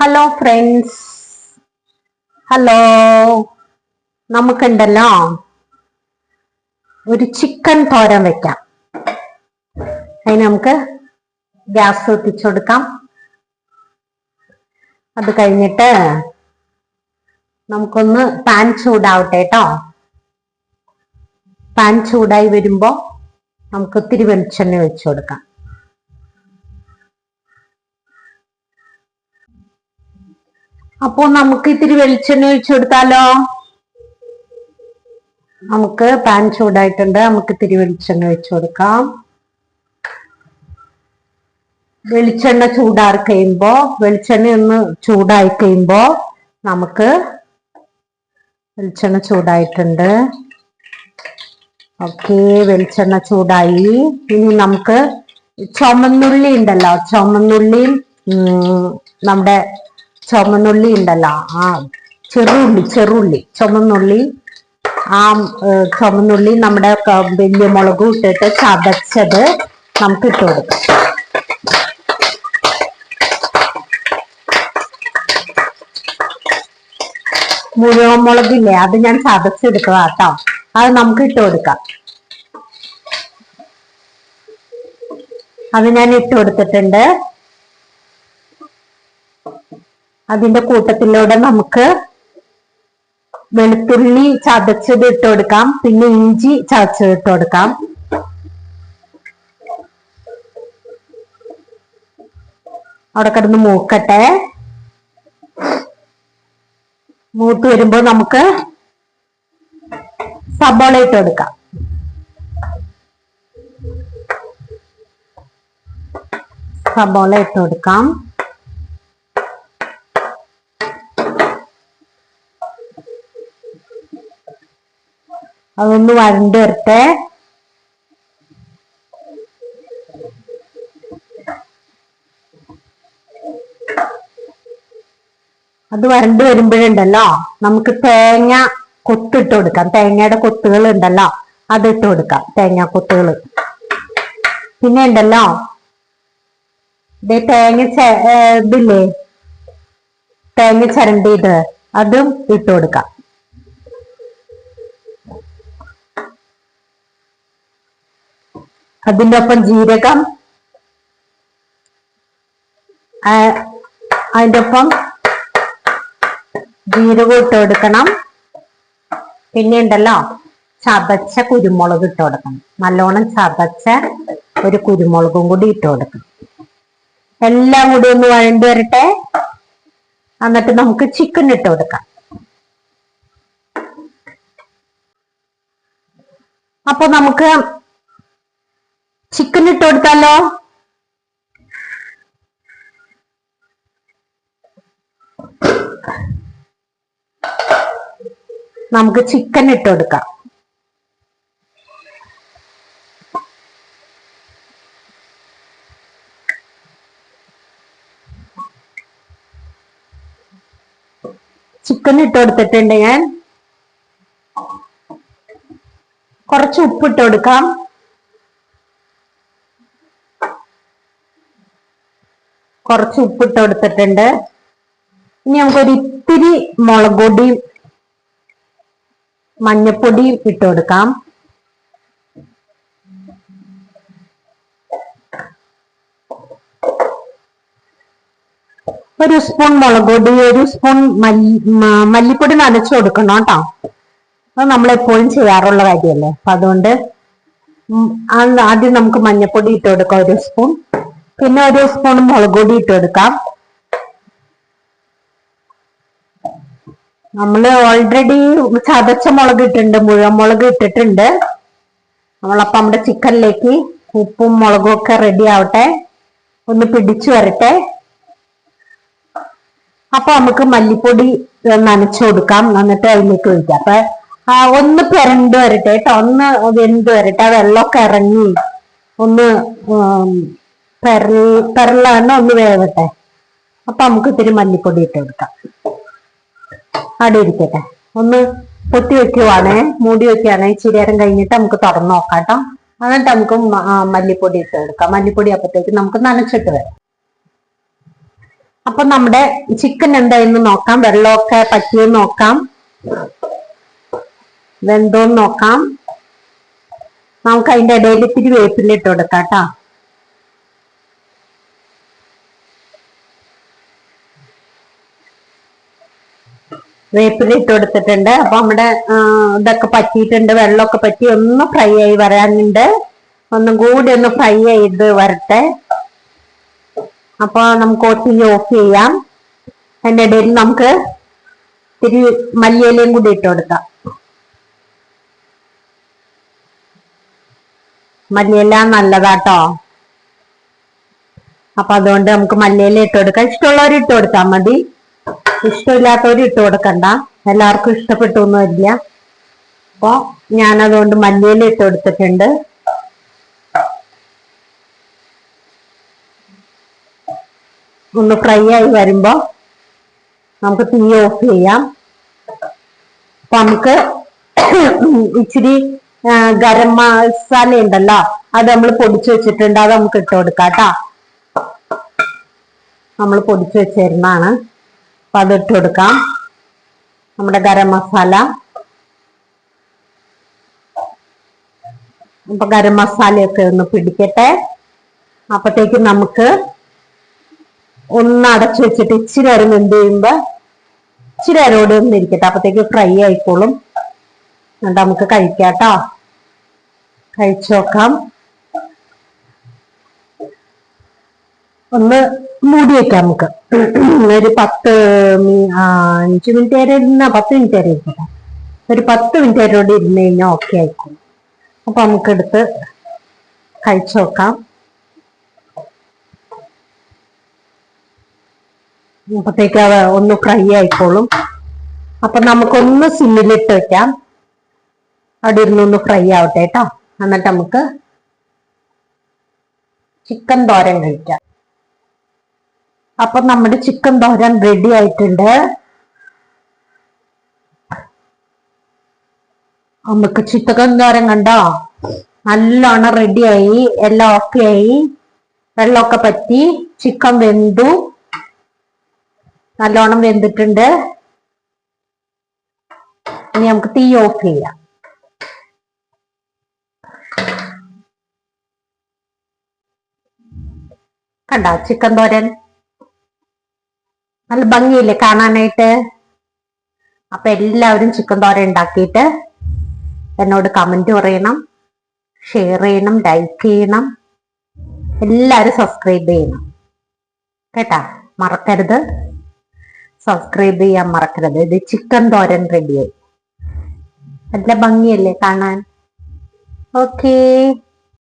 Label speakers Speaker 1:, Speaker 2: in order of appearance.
Speaker 1: Hello friends hello നമുക്കുണ്ടല്ലോ. ഒരു chicken തോരൻ വെക്കാം. അതിന് നമുക്ക് ഗ്യാസ് എത്തിച്ചു കൊടുക്കാം. അത് കഴിഞ്ഞിട്ട് നമുക്കൊന്ന് പാൻ ചൂടാവട്ടെ കേട്ടോ. പാൻ ചൂടായി വരുമ്പോ നമുക്ക് ഒത്തിരി വെളിച്ചെണ്ണ വെച്ചു കൊടുക്കാം. അപ്പോ നമുക്ക് ഇത്തിരി വെളിച്ചെണ്ണ ഒഴിച്ചു കൊടുത്താലോ? നമുക്ക് പാൻ ചൂടായിട്ടുണ്ട്. നമുക്ക് ഇത്തിരി വെളിച്ചെണ്ണ ഒഴിച്ചു കൊടുക്കാം. വെളിച്ചെണ്ണ ചൂടാറി കഴിയുമ്പോ വെളിച്ചെണ്ണ ഒന്ന് ചൂടായി കഴിയുമ്പോ നമുക്ക് വെളിച്ചെണ്ണ ചൂടായിട്ടുണ്ട്. ഓക്കെ വെളിച്ചെണ്ണ ചൂടായി. ഇനി നമുക്ക് ചുമന്നുള്ളി ഉണ്ടല്ലോ. ചുമന്നുള്ളിയും നമ്മുടെ ചുമന്നുള്ളി ഉണ്ടല്ലോ. ആ ചെറുള്ളി ചെറുള്ളി. ചുമന്നുള്ളി ആ ചുമന്നുള്ളി നമ്മുടെ വലിയ മുളകും ഇട്ടിട്ട് ചതച്ചത് നമുക്ക് ഇട്ട് കൊടുക്കാം. മുഴുവൻ മുളകില്ലേ? അത് ഞാൻ ചതച്ചെടുക്കുക കേട്ടോ. അത് നമുക്ക് ഇട്ട് കൊടുക്കാം. അത് ഞാൻ ഇട്ട് കൊടുത്തിട്ടുണ്ട്. അതിന്റെ കൂട്ടത്തിലൂടെ നമുക്ക് വെളുത്തുള്ളി ചതച്ചത് ഇട്ട് കൊടുക്കാം. പിന്നെ ഇഞ്ചി ചതച്ചത് ഇട്ട് കൊടുക്കാം. അവിടെ കിടന്ന് മൂക്കട്ടെ. മൂത്ത് വരുമ്പോ നമുക്ക് സബോള ഇട്ട് കൊടുക്കാം. സബോള ഇട്ട് കൊടുക്കാം. അതൊന്ന് വരണ്ട് വരട്ടെ അത് വരണ്ട് വരുമ്പോഴുണ്ടല്ലോ നമുക്ക് തേങ്ങ കൊത്തിട്ട് കൊടുക്കാം. തേങ്ങയുടെ കൊത്തുകൾ ഉണ്ടല്ലോ അത് ഇട്ട് കൊടുക്കാം തേങ്ങ കൊത്തുകൾ പിന്നെ ഉണ്ടല്ലോ ഇതേ തേങ്ങ ഇതില്ലേ തേങ്ങ ചരണ്ടിയത് അതും ഇട്ട് കൊടുക്കാം. അതിന്റെ ഒപ്പം ജീരകം അതിന്റെ ഒപ്പം ജീരകം ഇട്ട് കൊടുക്കണം. പിന്നെ ഉണ്ടല്ലോ ചതച്ച കുരുമുളക് ഇട്ട് കൊടുക്കണം. നല്ലോണം ചതച്ച ഒരു കുരുമുളകും കൂടി ഇട്ട് കൊടുക്കണം. എല്ലാം കൂടി ഒന്ന് വഴണ്ടി വരട്ടെ. എന്നിട്ട് നമുക്ക് ചിക്കൻ ഇട്ട് കൊടുക്കാം. അപ്പൊ നമുക്ക് ചിക്കൻ ഇട്ട് കൊടുത്താലോ? നമുക്ക് ചിക്കൻ ഇട്ട് കൊടുക്കാം. ചിക്കൻ ഇട്ട് കൊടുത്തിട്ടുണ്ട് ഞാൻ. കുറച്ച് ഉപ്പിട്ട് കൊടുക്കാം. കുറച്ച് ഉപ്പിട്ട് കൊടുത്തിട്ടുണ്ട്. ഇനി നമുക്കൊരു ഇത്തിരി മുളക് പൊടിയും മഞ്ഞപ്പൊടിയും ഇട്ട് കൊടുക്കാം. ഒരു സ്പൂൺ മുളക് പൊടി ഒരു സ്പൂൺ മല്ലിപ്പൊടി നനച്ചു കൊടുക്കണം കേട്ടോ. അത് നമ്മളെപ്പോഴും ചെയ്യാറുള്ള കാര്യമല്ലേ. അപ്പൊ അതുകൊണ്ട് ആദ്യം നമുക്ക് മഞ്ഞപ്പൊടി ഇട്ട് കൊടുക്കാം ഒരു സ്പൂൺ. പിന്നെ ഒരു സ്പൂൺ മുളക് പൊടി ഇട്ട് കൊടുക്കാം നമ്മൾ ഓൾറെഡി ചതച്ച മുളക് ഇട്ടിട്ടുണ്ട് മുഴുവൻ മുളക് ഇട്ടിട്ടുണ്ട്. നമ്മളപ്പം നമ്മുടെ ചിക്കനിലേക്ക് ഉപ്പും മുളകും ഒക്കെ റെഡി ആവട്ടെ. ഒന്ന് പിടിച്ചു വരട്ടെ. അപ്പൊ നമുക്ക് മല്ലിപ്പൊടി നനച്ചു കൊടുക്കാം. എന്നിട്ട് അതിലേക്ക് ഒഴിക്കാം. അപ്പൊ ഒന്ന് പിരണ്ട് വരട്ടെ കേട്ടോ. ഒന്ന് വെന്ത് വരട്ടെ. വെള്ളമൊക്കെ ഇറങ്ങി ഒന്ന് പെരളാണ് ഒന്ന് വേവട്ടെ. അപ്പൊ നമുക്ക് ഇത്തിരി മല്ലിപ്പൊടി ഇട്ട് കൊടുക്കാം. അവിടെ ഇരിക്കട്ടെ. ഒന്ന് പൊത്തി വെക്കുവാണേ മൂടി വെക്കുവാണേ ഇച്ചിരി കഴിഞ്ഞിട്ട് നമുക്ക് തുറന്നു നോക്കാം കേട്ടോ. എന്നിട്ട് നമുക്ക് മല്ലിപ്പൊടി ഇട്ട് കൊടുക്കാം. മല്ലിപ്പൊടി അപ്പത്തേക്ക് നമുക്ക് നനച്ചിട്ട് വരാം. അപ്പൊ നമ്മുടെ ചിക്കൻ എന്തായെന്ന് നോക്കാം. വെള്ളമൊക്കെ പറ്റിയെന്ന് നോക്കാം. വെന്തോന്ന് നോക്കാം. നമുക്ക് അതിന്റെ ഇടയിൽ ഇത്തിരി വേപ്പിലിട്ട് കൊടുക്കാം കേട്ടോ. വേപ്പില ഇട്ട് കൊടുത്തിട്ടുണ്ട്. അപ്പൊ നമ്മുടെ ഇതൊക്കെ പറ്റിയിട്ടുണ്ട്. വെള്ളമൊക്കെ പറ്റി ഒന്ന് ഫ്രൈ ആയി വരാനുണ്ട്. ഒന്നും കൂടി ഒന്ന് ഫ്രൈ ചെയ്ത് വരട്ടെ. അപ്പൊ നമുക്ക് ഓട്ടി ഓഫ് ചെയ്യാം. അതിന്റെ ഇടയിൽ നമുക്ക് ഇത്തിരി മല്ലിയിലയും കൂടി ഇട്ട് കൊടുക്കാം. മല്ലിയില നല്ലതാട്ടോ. അപ്പൊ അതുകൊണ്ട് നമുക്ക് മല്ലിയില ഇട്ട് കൊടുക്കാം. ഇഷ്ടമുള്ളവർ ഇട്ട് കൊടുത്താൽ മതി. ഇഷ്ടമില്ലാത്തവർ ഇട്ട് കൊടുക്കണ്ട. എല്ലാവർക്കും ഇഷ്ടപ്പെട്ടൊന്നുമില്ല അപ്പൊ ഞാൻ അതുകൊണ്ട് മല്ലിയില ഇട്ട് കൊടുത്തിട്ടുണ്ട്. ഒന്ന് ഫ്രൈ ആയി വരുമ്പോ നമുക്ക് തീ ഓഫ് ചെയ്യാം. അപ്പൊ നമുക്ക് ഇച്ചിരി ഗരം മസാല ഉണ്ടല്ലോ അത് നമ്മൾ പൊടിച്ചു വെച്ചിട്ടുണ്ട് അത് നമുക്ക് ഇട്ട് കൊടുക്കാം കേട്ടോ. നമ്മൾ പൊടിച്ചു വെച്ചിരുന്നാണ് അപ്പൊ അതിട്ട് കൊടുക്കാം. നമ്മുടെ ഗരം മസാല. അപ്പൊ ഗരം മസാലയൊക്കെ ഒന്ന് പിടിക്കട്ടെ. അപ്പത്തേക്ക് നമുക്ക് ഒന്ന് അടച്ചു വെച്ചിട്ട് ഇച്ചിരി നേരം എന്ത് ചെയ്യുമ്പോ ഇച്ചിരി നേരം കൂടി ഒന്ന് ഇരിക്കട്ടെ. അപ്പത്തേക്ക് ഫ്രൈ ആയിക്കോളും. എന്നിട്ട് നമുക്ക് കഴിക്കാട്ടോ. കഴിച്ചു ഒന്ന് മൂടി വെക്കാം നമുക്ക്. ഒരു പത്ത് അഞ്ച് മിനിറ്റ് വരെ ഇരുന്ന പത്ത് മിനിറ്റ് വരെ ഇരിക്കട്ടെ ഒരു പത്ത് മിനിറ്റ് വരെ കൂടി ഇരുന്ന് കഴിഞ്ഞാൽ ഓക്കെ ആയിക്കോളും അപ്പൊ നമുക്ക് എടുത്ത് കഴിച്ചു നോക്കാം. അപ്പത്തേക്ക് അത് ഒന്ന് ഫ്രൈ ആയിക്കോളും. അപ്പൊ നമുക്കൊന്ന് സിമ്മിലിട്ട് വെക്കാം. അവിടെ ഇരുന്ന് ഒന്ന് ഫ്രൈ ആവട്ടെ കേട്ടോ. എന്നിട്ട് നമുക്ക് ചിക്കൻ തോരൻ കഴിക്കാം. അപ്പൊ നമ്മുടെ ചിക്കൻ തോരൻ റെഡി ആയിട്ടുണ്ട്. നമുക്ക് ചിക്കൻ തോരൻ കണ്ടോ? നല്ലോണം റെഡിയായി എല്ലാം ഓക്കെ ആയി. വെള്ളമൊക്കെ പറ്റി ചിക്കൻ വെന്തു. നല്ലോണം വെന്തിട്ടുണ്ട്. ഇനി നമുക്ക് തീ ഓഫ് ചെയ്യാം. കണ്ട ചിക്കൻ തോരൻ? നല്ല ഭംഗിയില്ലേ കാണാനായിട്ട്? അപ്പൊ എല്ലാവരും ചിക്കൻ തോര ഉണ്ടാക്കിയിട്ട് എന്നോട് കമന്റ് പറയണം ഷെയർ ചെയ്യണം ലൈക്ക് ചെയ്യണം. എല്ലാവരും സബ്സ്ക്രൈബ് ചെയ്യണം. കേട്ടാ? മറക്കരുത്. സബ്സ്ക്രൈബ് ചെയ്യാൻ മറക്കരുത്. ഇത് ചിക്കൻ തോരൻ റെഡിയായി നല്ല ഭംഗിയല്ലേ കാണാൻ? ഓക്കേ